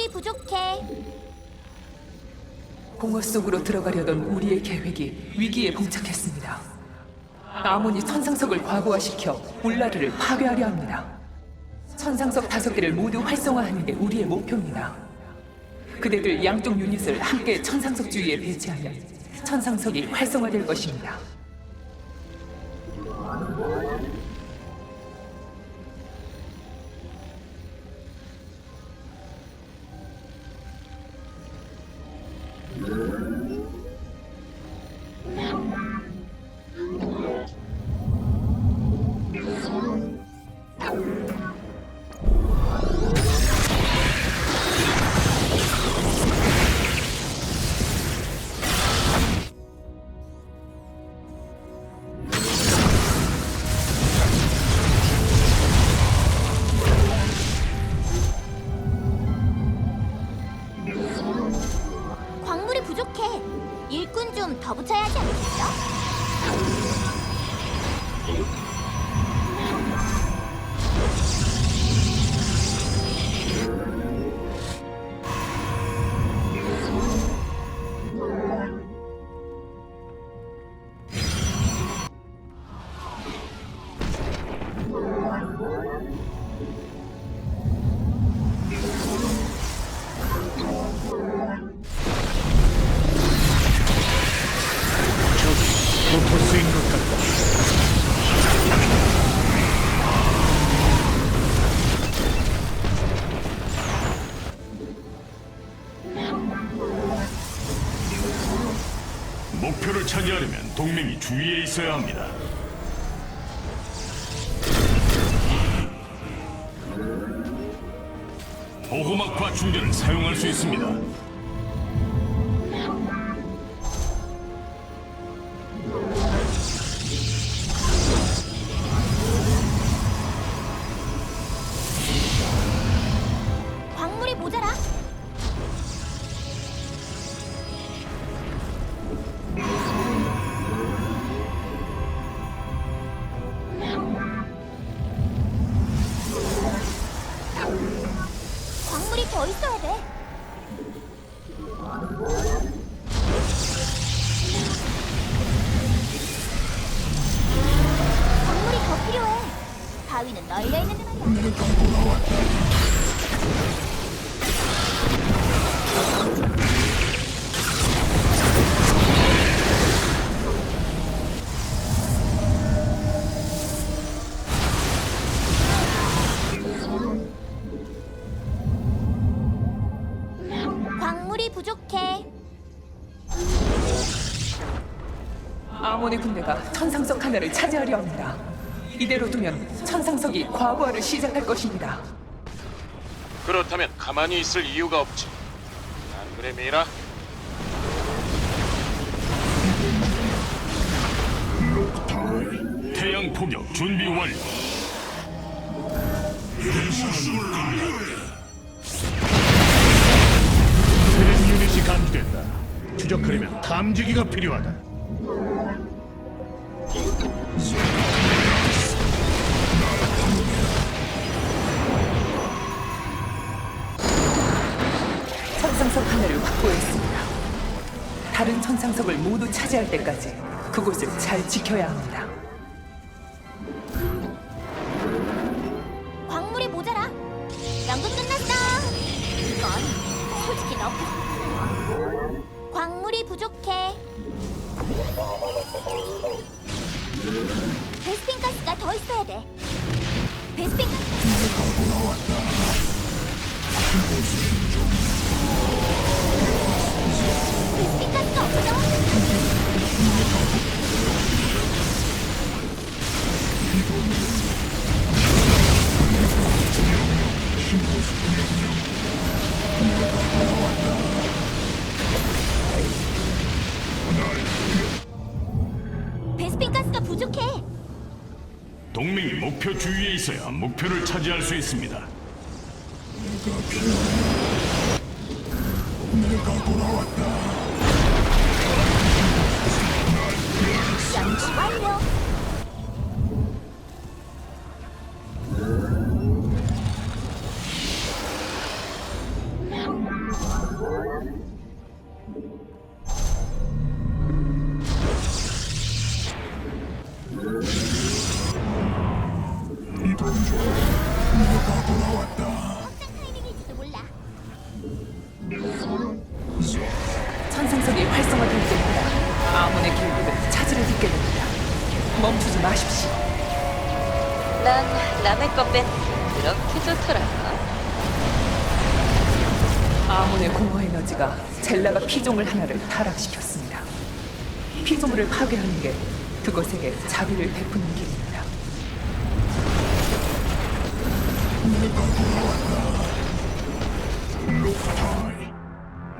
광물이 부족해. 공허 속으로 들어가려던 우리의 계획이 위기에 봉착했습니다. 아몬이 천상석을 과부하시켜 울라르를 파괴하려 합니다. 천상석 다섯 개를 모두 활성화하는 게 우리의 목표입니다. 그대들 양쪽 유닛을 함께 천상석 주위에 배치하면 천상석이 활성화될 것입니다. 부족해. 일꾼 좀 더 붙여야 하지 않겠어? 목표를 차지하려면 동맹이 주위에 있어야 합니다. 보호막과 충전을 사용할 수 있습니다. 광물이 더 아몬의 군대가 천상석 하나를 차지하려 합니다. 이대로 두면 천상석이 과부하를 시작할 것입니다. 그렇다면 가만히 있을 이유가 없지. 안 그래, 미라? 태양 포격 준비 완료. 트랙 유닛이 감지됐다. 추적하려면 탐지기가 필요하다. 천상석 하나를 확보했습니다. 다른 천상석을 모두 차지할 때까지 그곳을 잘 지켜야 합니다. 광물이 모자라. 연금 끝났어. 이건 솔직히 너무. 광물이 부족해. 베스핀 가스가 더 있어야 돼. 베스핀 목표 주위에 있어야 목표를 차지할 수 있습니다. 내가 필요해. 내가 돌아왔다. 장치 완료. 것뺀 그렇게 좋더라. 아몬의 공허 에너지가 젤라가 피조물 하나를 타락시켰습니다. 피조물을 파괴하는 게 그것에게 자비를 베푸는 길입니다.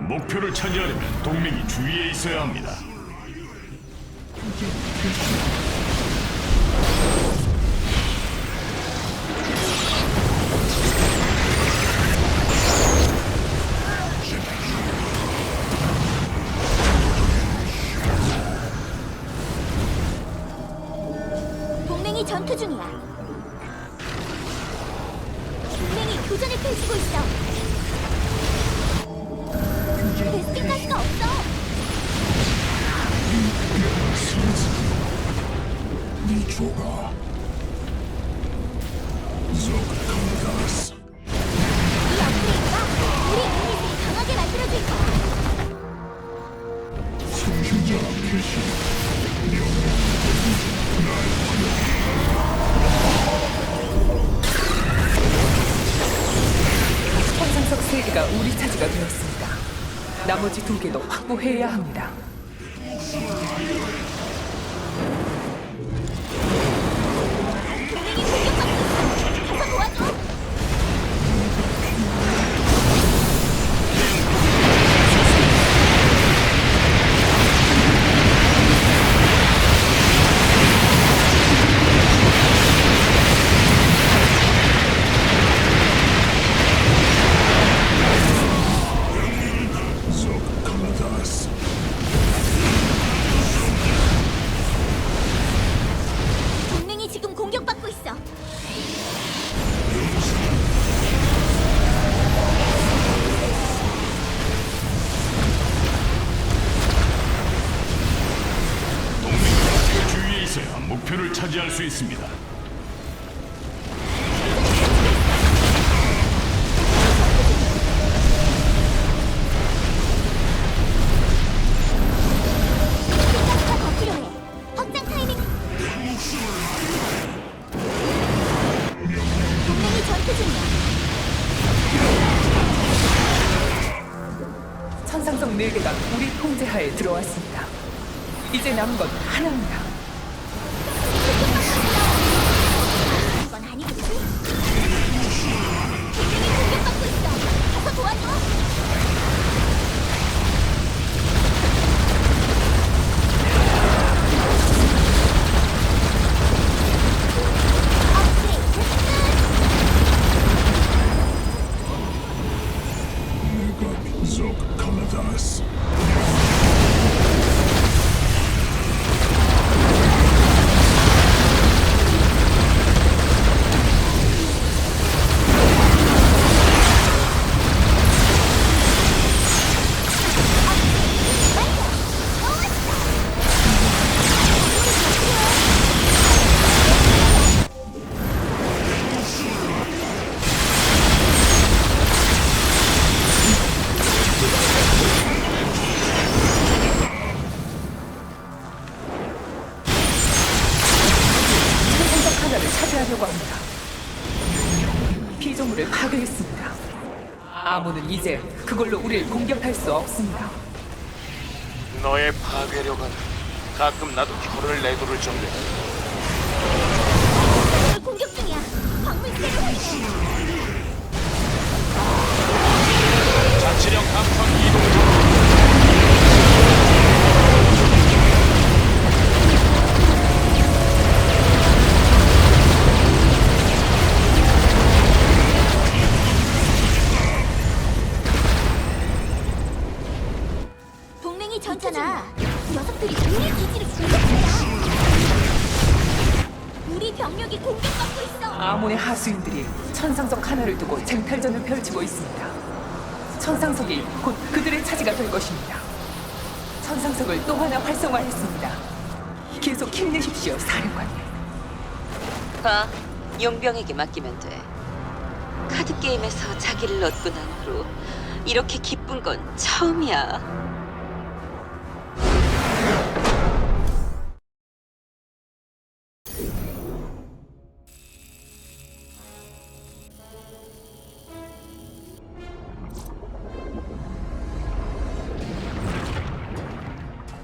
목표를 차지하려면 동맹이 주위에 있어야 합니다. 전투 중이야. 동맹이 교전을 펼치고 있어. 베스킨 가스가 두 개도 확보해야 합니다. 차지할 수 있습니다. 천상석 네 개가 우리 통제하에 들어왔습니다. 이제 남은 건 하나입니다. 천 파괴했습니다. 아무는 이제 그걸로 우리를 공격할 수 없습니다. 너의 파괴력은 가끔 나도 혀를 정도야. 널 공격 중이야. 광물세를 확인해. 자치령 감청 이동 중. 우리 병력이 공격받고 있어. 아몬의 하수인들이 천상석 하나를 두고 쟁탈전을 펼치고 있습니다. 천상석이 곧 그들의 차지가 될 것입니다. 천상석을 또 하나 활성화했습니다. 계속 힘내십시오, 사령관님. 봐, 용병에게 맡기면 돼. 카드 게임에서 자기를 얻고 난 후로 이렇게 기쁜 건 처음이야.